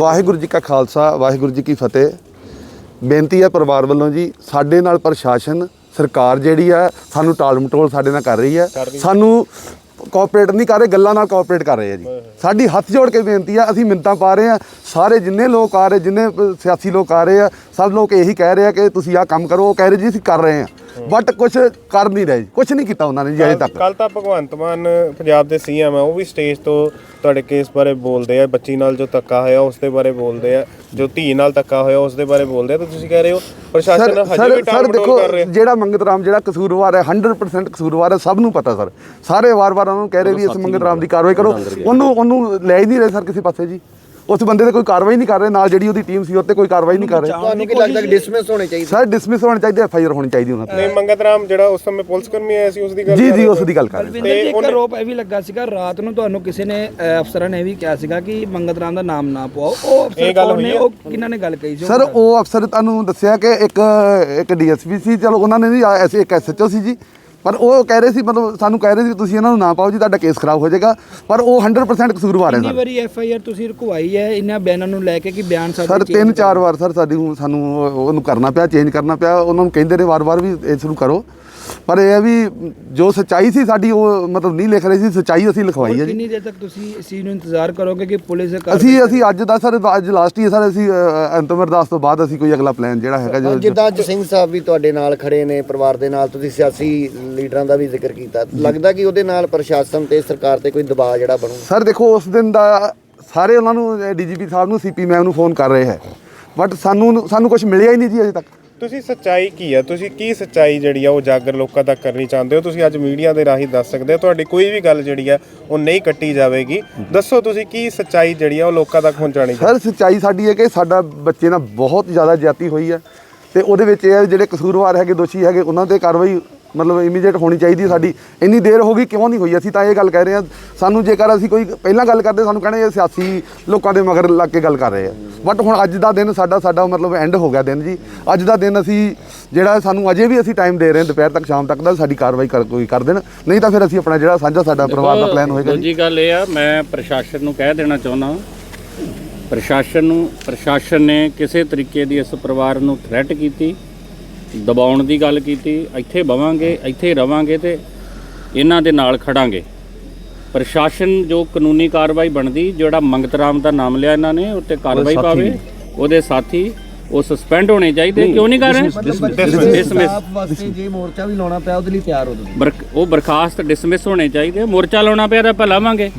ਵਾਹਿਗੁਰੂ ਜੀ ਕਾ ਖਾਲਸਾ ਵਾਹਿਗੁਰੂ ਜੀ ਕੀ ਫਤਿਹ। ਬੇਨਤੀ ਹੈ ਪਰਿਵਾਰ ਵੱਲੋਂ ਜੀ ਸਾਡੇ ਨਾਲ ਪ੍ਰਸ਼ਾਸਨ ਸਰਕਾਰ ਜਿਹੜੀ ਹੈ ਸਾਨੂੰ ਟਾਲ ਮਟੋਲ ਸਾਡੇ ਨਾਲ ਕਰ ਰਹੀ ਹੈ ਸਾਨੂੰ ਕੋਆਪਰੇਟ ਨਹੀਂ ਕਰ ਰਹੇ ਗੱਲਾਂ ਨਾਲ ਕੋਆਪਰੇਟ ਕਰ ਰਹੇ ਆ ਜੀ। ਸਾਡੀ ਹੱਥ ਜੋੜ ਕੇ ਬੇਨਤੀ ਆ ਅਸੀਂ ਮਿੰਤਾਂ ਪਾ ਰਹੇ ਆ। ਸਾਰੇ ਜਿੰਨੇ ਲੋਕ ਆ ਰਹੇ ਜਿੰਨੇ ਸਿਆਸੀ ਲੋਕ ਆ ਰਹੇ ਆ ਸਭ ਲੋਕ ਇਹੀ ਕਹਿ ਰਹੇ ਆ ਕਿ ਤੁਸੀਂ ਆਹ ਕੰਮ ਕਰੋ ਉਹ ਕਹਿ ਰਹੇ ਜੀ ਅਸੀਂ ਕਰ ਰਹੇ ਆ। ਬਟ ਕੁਝ ਕਰ ਨਹੀਂ ਰਹੇ। ਕੁਝ ਨਹੀਂ ਕੀਤਾ ਉਹਨਾਂ ਨੇ ਜੀ ਅਜੇ ਤੱਕ। ਕੱਲ ਤਾਂ ਭਗਵੰਤ ਮਾਨ ਪੰਜਾਬ ਦੇ ਸੀਐਮ ਆ ਉਹ ਵੀ ਸਟੇਜ ਤੋਂ ਤੁਹਾਡੇ ਕੇਸ ਬਾਰੇ ਬੋਲਦੇ ਆ। ਬੱਚੀ ਨਾਲ ਜੋ ਧੱਕਾ ਹੋਇਆ ਉਸ ਦੇ ਬਾਰੇ ਬੋਲਦੇ ਆ। ਜੋ ਧੀ ਨਾਲ ਧੱਕਾ ਹੋਇਆ ਉਸ ਦੇ ਬਾਰੇ ਬੋਲਦੇ ਆ। ਤਾਂ ਤੁਸੀਂ ਕਹਿ ਰਹੇ ਹੋ ਪ੍ਰਸ਼ਾਸਨ ਹਜੇ ਵੀ ਟਾਲ ਕਰ ਰਿਹਾ। ਜਿਹੜਾ ਮੰਗਤ ਰਾਮ ਜਿਹੜਾ ਕਸੂਰਵਾਰ ਹੈ 100% ਕਸੂਰਵਾਰ ਹੈ ਸਭ ਨੂੰ ਪਤਾ ਸਰ। ਸਾਰੇ ਵਾਰ-ਵਾਰ ਉਹਨੂੰ ਕਹਿ ਰਹੇ ਵੀ ਇਸ ਮੰਗਤ ਰਾਮ ਦੀ ਕਾਰਵਾਈ ਕਰੋ। ਉਹਨੂੰ ਉਹਨੂੰ ਲੈ ਹੀ ਨਹੀਂ ਰਹੇ ਸਰ ਕਿਸੇ ਪਾਸੇ ਜੀ। ਉਸ ਬੰਦੇ ਤੇ ਕੋਈ ਕਾਰਵਾਈ ਨਹੀਂ ਕਰ ਰਹੇ ਨਾਲ ਜਿਹੜੀ ਉਹਦੀ ਟੀਮ ਸੀ ਉਹ ਤੇ ਕੋਈ ਕਾਰਵਾਈ ਨਹੀਂ ਕਰ ਰਹੇ। ਤੁਹਾਨੂੰ ਕੀ ਲੱਗਦਾ ਕਿ ਡਿਸਮਿਸ ਹੋਣੇ ਚਾਹੀਦੇ? ਸਰ ਡਿਸਮਿਸ ਹੋਣੀ ਚਾਹੀਦੀ ਐਫ ਆਈ ਆਰ ਹੋਣੀ ਚਾਹੀਦੀ ਉਹਨਾਂ ਤੇ। ਨਹੀਂ ਮੰਗਤ ਰਾਮ ਜਿਹੜਾ ਉਸ ਸਮੇਂ ਪੁਲਿਸ ਕਰਮੀ ਆਇਆ ਸੀ ਉਸ ਦੀ ਗੱਲ ਜੀ ਜੀ ਉਸ ਦੀ ਗੱਲ ਕਰ ਰਹੇ ਜੀ ਇੱਕ ਆਰੋਪ ਇਹ ਵੀ ਲੱਗਾ ਸੀਗਾ ਰਾਤ ਨੂੰ ਤੁਹਾਨੂੰ ਕਿਸੇ ਨੇ ਅਫਸਰਾਂ ਨੇ ਵੀ ਕਿਹਾ ਸੀਗਾ ਕਿ ਮੰਗਤ ਰਾਮ ਦਾ ਨਾਮ ਨਾ ਪਵਾਓ। ਉਹ ਅਫਸਰ ਇਹ ਗੱਲ ਕੌਣ ਨੇ ਹੋਈ ਹੈ? ਉਹ ਕਿਹਨਾਂ ਨੇ ਗੱਲ ਕਹੀ ਸੀ? ਸਰ ਉਹ ਅਫਸਰ ਤੁਹਾਨੂੰ ਦੱਸਿਆ ਕਿ ਇੱਕ ਇੱਕ ਡੀਐਸਪੀ ਸੀ ਚਲੋ ਉਹਨਾਂ ਨੇ ਆ- ਐਸੇ ਇੱਕ ਐਸਐਚਓ ਸੀ ਜੀ। ਪਰ ਉਹ ਕਹਿ ਰਹੇ ਸੀ ਮਤਲਬ ਸਾਨੂੰ ਕਹਿ ਰਹੇ ਸੀ ਤੁਸੀਂ ਇਹਨਾਂ ਨੂੰ ਨਾ ਪਾਓ ਜੀ ਤੁਹਾਡਾ ਕੇਸ ਖਰਾਬ ਹੋ ਜਾਏਗਾ। ਪਰ ਉਹ 100% ਕਸੂਰਵਾਰ ਹੈ ਕਿੰਨੀ ਸਰ। ਵਾਰੀ ਐਫ ਆਈ ਆਰ ਤੁਸੀਂ ਰੁਕਵਾਈ ਹੈ? ਇਹਨਾਂ ਬਿਆਨਾਂ ਨੂੰ ਲੈ ਕੇ ਕਿ ਬਿਆਨ ਸਾਡੇ ਸਰ change ਤਿੰਨ ਚਾਰ ਵਾਰ ਸਰ ਸਾਡੀ ਨੂੰ- ਸਾਨੂੰ ਉਹ- ਉਹਨੂੰ ਕਰਨਾ ਪਿਆ ਚੇਂਜ ਕਰਨਾ ਪਿਆ। ਉਹਨਾਂ ਨੂੰ ਕਹਿੰਦੇ ਨੇ ਵਾਰ-ਵਾਰ ਵੀ ਇਸ ਨੂੰ ਕਰੋ। ਪਰ ਇਹ ਹੈ ਵੀ ਜੋ ਸੱਚਾਈ ਸੀ ਸਾਡੀ ਉਹ ਮਤਲਬ ਨਹੀਂ ਲਿਖ ਰਹੇ ਸੀ ਸੱਚਾਈ ਅਸੀਂ ਲਿਖਵਾਈ ਹੈ ਜੀ। ਕਿੰਨੀ ਦੇਰ ਤੱਕ ਤੁਸੀਂ ਇਸ ਚੀਜ਼ ਨੂੰ ਇੰਤਜ਼ਾਰ ਕਰੋਗੇ ਕਿ ਪੁਲਿਸ ਅਸੀਂ ਅਸੀਂ ਅੱਜ ਦਾ ਸਰ ਅੱਜ ਲਾਸਟ ਹੀ ਹੈ ਸਰ ਅਸੀਂ ਅ, ਅੰਤਮ ਅਰਦਾਸ ਤੋਂ ਬਾਅਦ ਅਸੀਂ ਕੋਈ ਅਗਲਾ ਪਲਾਨ ਜਿਹੜਾ ਹੈਗਾ ਜੋ ਜਿੱਦਾਂ ਅੱਜ ਸਿੰਘ ਸਾਹਿਬ ਵੀ ਤੁਹਾਡੇ ਨਾਲ ਖੜੇ ਨੇ ਪਰਿਵਾਰ ਦੇ ਨਾਲ ਤੁਸੀਂ ਸਿਆਸੀ ਲੀਡਰਾਂ ਦਾ ਵੀ ਜ਼ਿਕਰ ਕੀਤਾ। ਲੱਗਦਾ ਕਿ ਉਹਦੇ ਨਾਲ ਪ੍ਰਸ਼ਾਸਨ ਤੇ ਸਰਕਾਰ ਤੇ ਕੋਈ ਦਬਾਅ ਜਿਹੜਾ ਬਣੂ। ਸਰ ਦੇਖੋ ਉਸ ਦਿਨ ਦਾ ਸਾਰੇ ਉਹਨਾਂ ਨੂੰ ਡੀਜੀਪੀ ਸਾਹਿਬ ਨੂੰ ਸੀਪੀ ਮੈਮ ਨੂੰ ਫੋਨ ਕਰ ਰਹੇ ਹੈ। ਬਟ ਸਾਨੂੰ ਸਾਨੂੰ ਕੁਝ ਮਿਲਿਆ ਹੀ ਨਹੀਂ ਜੀ ਅਜੇ ਤੱਕ। ਤੁਸੀਂ ਸੱਚਾਈ ਕੀ ਆ ਤੁਸੀਂ ਕੀ ਸੱਚਾਈ ਜਿਹੜੀ ਆ ਉਹ ਜਾਗਰ ਲੋਕਾਂ ਤੱਕ ਕਰਨੀ ਚਾਹੁੰਦੇ ਹੋ? ਤੁਸੀਂ ਅੱਜ ਮੀਡੀਆ ਦੇ ਰਾਹੀਂ ਦੱਸ ਸਕਦੇ ਹੋ ਤੁਹਾਡੀ ਕੋਈ ਵੀ ਗੱਲ ਜਿਹੜੀ ਆ ਉਹ ਨਹੀਂ ਕੱਟੀ ਜਾਵੇਗੀ। ਦੱਸੋ ਤੁਸੀਂ ਕੀ ਸੱਚਾਈ ਜਿਹੜੀ ਆ ਉਹ ਲੋਕਾਂ ਤੱਕ ਪਹੁੰਚਾਣੀ ਸਰ ਸੱਚਾਈ ਸਾਡੀ ਹੈ ਕਿ ਸਾਡਾ ਬੱਚੇ ਨਾਲ ਬਹੁਤ ਜ਼ਿਆਦਾ ਜ਼ਿਆਤੀ ਹੋਈ ਹੈ। ਤੇ ਉਹਦੇ ਵਿੱਚ ਇਹ ਹੈ ਜਿਹੜੇ ਕਸੂਰਵਾਰ ਹੈਗੇ ਦੋਸ਼ੀ ਹੈਗੇ ਉਹਨਾਂ ਤੇ ਕਾਰਵਾਈ ਮਤਲਬ ਇਮੀਡੀਏਟ ਹੋਣੀ ਚਾਹੀਦੀ ਹੈ ਸਾਡੀ। ਇੰਨੀ ਦੇਰ ਹੋ ਗਈ ਕਿਉਂ ਨਹੀਂ ਹੋਈ? ਅਸੀਂ ਤਾਂ ਇਹ ਗੱਲ ਕਹਿ ਰਹੇ ਹਾਂ ਸਾਨੂੰ ਜੇਕਰ ਅਸੀਂ ਕੋਈ ਪਹਿਲਾਂ ਗੱਲ ਕਰਦੇ ਸਾਨੂੰ ਕਹਿੰਦੇ ਇਹ ਸਿਆਸੀ ਲੋਕਾਂ ਦੇ ਮਗਰ ਲੱਗ ਕੇ ਗੱਲ ਕਰ ਰਹੇ ਆ। ਬਟ ਹੁਣ ਅੱਜ ਦਾ ਦਿਨ ਸਾਡਾ ਸਾਡਾ ਮਤਲਬ ਐਂਡ ਹੋ ਗਿਆ ਦਿਨ ਜੀ। ਅੱਜ ਦਾ ਦਿਨ ਅਸੀਂ ਜਿਹੜਾ ਸਾਨੂੰ ਅਜੇ ਵੀ ਅਸੀਂ ਟਾਈਮ ਦੇ ਰਹੇ ਹਾਂ ਦੁਪਹਿਰ ਤੱਕ ਸ਼ਾਮ ਤੱਕ ਦਾ ਸਾਡੀ ਕਾਰਵਾਈ ਕਰ ਕੋਈ ਕਰ ਦੇਣ। ਨਹੀਂ ਤਾਂ ਫਿਰ ਅਸੀਂ ਆਪਣਾ ਜਿਹੜਾ ਸਾਂਝਾ ਸਾਡਾ ਪਰਿਵਾਰ ਦਾ ਪਲਾਨ ਹੋਏਗਾ ਜੀ। ਗੱਲ ਇਹ ਆ ਮੈਂ ਪ੍ਰਸ਼ਾਸਨ ਨੂੰ ਕਹਿ ਦੇਣਾ ਚਾਹੁੰਦਾ ਪ੍ਰਸ਼ਾਸਨ ਨੂੰ ਪ੍ਰਸ਼ਾਸਨ ਨੇ ਕਿਸੇ ਤਰੀਕੇ ਦੀ ਇਸ ਪਰਿਵਾਰ ਨੂੰ ਥ੍ਰੈਟ ਕੀਤੀ। ਦਬਾਉਣ ਦੀ ਗੱਲ ਕੀਤੀ ਇੱਥੇ ਬਵਾਂਗੇ ਇੱਥੇ ਰਵਾਂਗੇ ਤੇ ਇਹਨਾਂ ਦੇ ਨਾਲ ਖੜਾਂਗੇ। ਪ੍ਰਸ਼ਾਸਨ ਜੋ ਕਾਨੂੰਨੀ ਕਾਰਵਾਈ ਬਣਦੀ ਜਿਹੜਾ ਮੰਗਤ ਰਾਮ ਦਾ ਨਾਮ ਲਿਆ ਇਹਨਾਂ ਨੇ ਉੱਤੇ ਕਾਰਵਾਈ ਪਾਵੇ ਉਹਦੇ ਸਾਥੀ ਉਹ ਸਸਪੈਂਡ ਹੋਣੇ ਚਾਹੀਦੇ ਕਿਉਂ ਨਹੀਂ ਕਰ ਰਹੇ? ਡਿਸਮਿਸ ਵਾਸਤੇ ਜੇ ਮੋਰਚਾ ਵੀ ਲਾਉਣਾ ਪਿਆ ਉਹਦੇ ਲਈ ਤਿਆਰ ਹੋ ਬਰਕ- ਉਹ ਬਰਖਾਸਤ ਡਿਸਮਿਸ ਹੋਣੇ ਚਾਹੀਦੇ ਮੋਰਚਾ ਲਾਉਣਾ ਪਿਆ ਤਾਂ ਆਪਾਂ ਲਾਵਾਂਗੇ।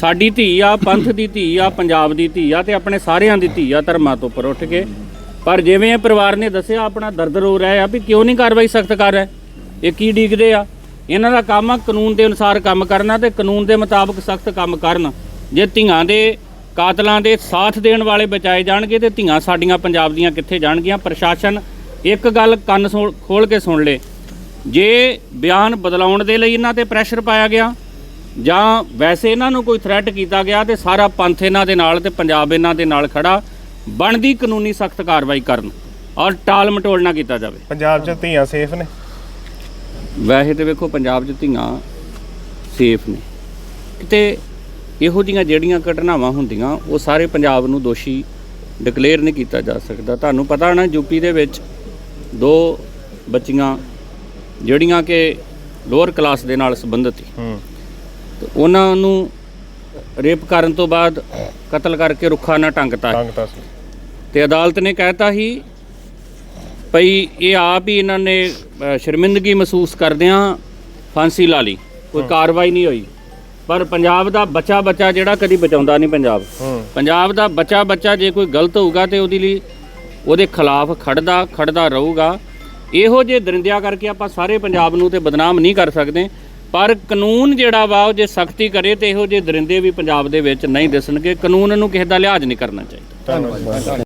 ਸਾਡੀ ਧੀ ਆ ਪੰਥ ਦੀ ਧੀ ਆ ਪੰਜਾਬ ਦੀ ਧੀ ਆ ਤੇ ਆਪਣੇ ਸਾਰਿਆਂ ਦੀ ਧੀ ਆ ਧਰਮਾਂ ਤੋਂ ਉੱਪਰ ਉੱਠ ਕੇ। ਪਰ ਜਿਵੇਂ ਇਹ ਪਰਿਵਾਰ ਨੇ ਦੱਸਿਆ, ਆਪਣਾ ਦਰਦ ਰੋ ਰਿਹਾ ਆ ਵੀ ਕਿਉਂ ਨਹੀਂ ਕਾਰਵਾਈ ਸਖਤ ਕਰ ਰਿਹਾ? ਇਹ ਕੀ ਡੀਕਦੇ ਆ? ਇਹਨਾਂ ਦਾ ਕੰਮ ਆ ਕਾਨੂੰਨ ਦੇ ਅਨੁਸਾਰ ਕੰਮ ਕਰਨਾ ਤੇ ਕਾਨੂੰਨ ਦੇ ਮੁਤਾਬਕ ਸਖਤ ਕੰਮ ਕਰਨ। ਜੇ ਧੀਆਂ ਦੇ ਕਾਤਲਾਂ ਦੇ ਸਾਥ ਦੇਣ ਵਾਲੇ ਬਚਾਏ ਜਾਣਗੇ ਤੇ ਧੀਆਂ ਸਾਡੀਆਂ ਪੰਜਾਬ ਦੀਆਂ ਕਿੱਥੇ ਜਾਣਗੀਆਂ? ਪ੍ਰਸ਼ਾਸਨ ਇੱਕ ਗੱਲ ਕੰਨ ਖੋਲ ਕੇ ਸੁਣ ਲੇ। ਜੇ ਬਿਆਨ ਬਦਲਾਉਣ ਦੇ ਲਈ ਇਹਨਾਂ ਤੇ ਪ੍ਰੈਸ਼ਰ ਪਾਇਆ ਗਿਆ, ਜਾਂ ਵੈਸੇ ਇਹਨਾਂ ਨੂੰ ਕੋਈ ਥ੍ਰੈਟ ਕੀਤਾ ਗਿਆ ਤੇ ਸਾਰਾ ਪੰਥ ਇਹਨਾਂ ਦੇ ਨਾਲ ਤੇ ਪੰਜਾਬ ਇਹਨਾਂ ਦੇ ਨਾਲ ਖੜਾ ਬਣਦੀ ਕਾਨੂੰਨੀ ਸਖਤ ਕਾਰਵਾਈ ਕਰਨ ਔਰ ਟਾਲ ਮਟੋਲ ਨਾ ਕੀਤਾ ਜਾਵੇ। ਪੰਜਾਬ 'ਚ ਧੀਆਂ ਸੇਫ ਨੇ। ਵੈਸੇ ਤੇ ਵੇਖੋ ਪੰਜਾਬ 'ਚ ਧੀਆਂ ਸੇਫ ਨੇ। ਕਿਤੇ ਇਹੋ ਜੀਆਂ ਜਿਹੜੀਆਂ ਘਟਨਾਵਾਂ ਹੁੰਦੀਆਂ ਉਹ ਸਾਰੇ ਪੰਜਾਬ ਨੂੰ ਦੋਸ਼ੀ ਡਿਕਲੇਅਰ ਨਹੀਂ ਕੀਤਾ ਜਾ ਸਕਦਾ। ਤੁਹਾਨੂੰ ਪਤਾ ਨਾ ਯੂਪੀ ਦੇ ਵਿੱਚ ਦੋ ਬੱਚੀਆਂ ਜਿਹੜੀਆਂ ਕਿ ਲੋਅਰ ਕਲਾਸ ਦੇ ਨਾਲ ਸੰਬੰਧਿਤ ਸੀ। ਹੂੰ। ਉਹਨਾਂ ਨੂੰ ਰੇਪ ਕਰਨ ਤੋਂ ਬਾਅਦ ਕਤਲ ਕਰਕੇ ਰੁੱਖਾ ਨਾ ਟੰਗਤਾ ਹੈ ਤੰਗ ਤਾਂ ਸੀ। ਤੇ ਅਦਾਲਤ ਨੇ ਕਹਿਤਾ ਸੀ ਭਈ ਇਹ ਆਪ ਹੀ ਇਹਨਾਂ ਨੇ ਸ਼ਰਮਿੰਦਗੀ ਮਹਿਸੂਸ ਕਰਦਿਆਂ ਫਾਂਸੀ ਲਾ ਲਈ। ਕੋਈ ਕਾਰਵਾਈ ਨਹੀਂ ਹੋਈ। ਪਰ ਪੰਜਾਬ ਦਾ ਬੱਚਾ ਬੱਚਾ ਜਿਹੜਾ ਕਦੀ ਬਚਾਉਂਦਾ ਨਹੀਂ ਪੰਜਾਬ। ਹੂੰ। ਪੰਜਾਬ ਦਾ ਬੱਚਾ ਬੱਚਾ ਜੇ ਕੋਈ ਗਲਤ ਹੋਊਗਾ ਤੇ ਉਹਦੇ ਲਈ ਉਹਦੇ ਖਿਲਾਫ ਖੜਦਾ ਖੜਦਾ ਰਹੂਗਾ। ਇਹੋ ਜਿਹੇ ਦਰਿੰਦਿਆਂ ਕਰਕੇ ਆਪਾਂ ਸਾਰੇ ਪੰਜਾਬ ਨੂੰ ਤੇ ਬਦਨਾਮ ਨਹੀਂ ਕਰ ਸਕਦੇ। ਪਰ ਕਾਨੂੰਨ ਜਿਹੜਾ ਵਾ ਉਹ ਜੇ ਸਖਤੀ ਕਰੇ ਤੇ ਇਹੋ ਜਿਹੇ ਦਰਿੰਦੇ ਵੀ ਪੰਜਾਬ ਦੇ ਵਿੱਚ ਨਹੀਂ ਦਿਸਣਗੇ। ਕਾਨੂੰਨ ਨੂੰ ਕਿਸੇ ਦਾ ਲਿਹਾਜ਼ ਨਹੀਂ ਕਰਨਾ ਚਾਹੀਦਾ। ਧੰਨਵਾਦ।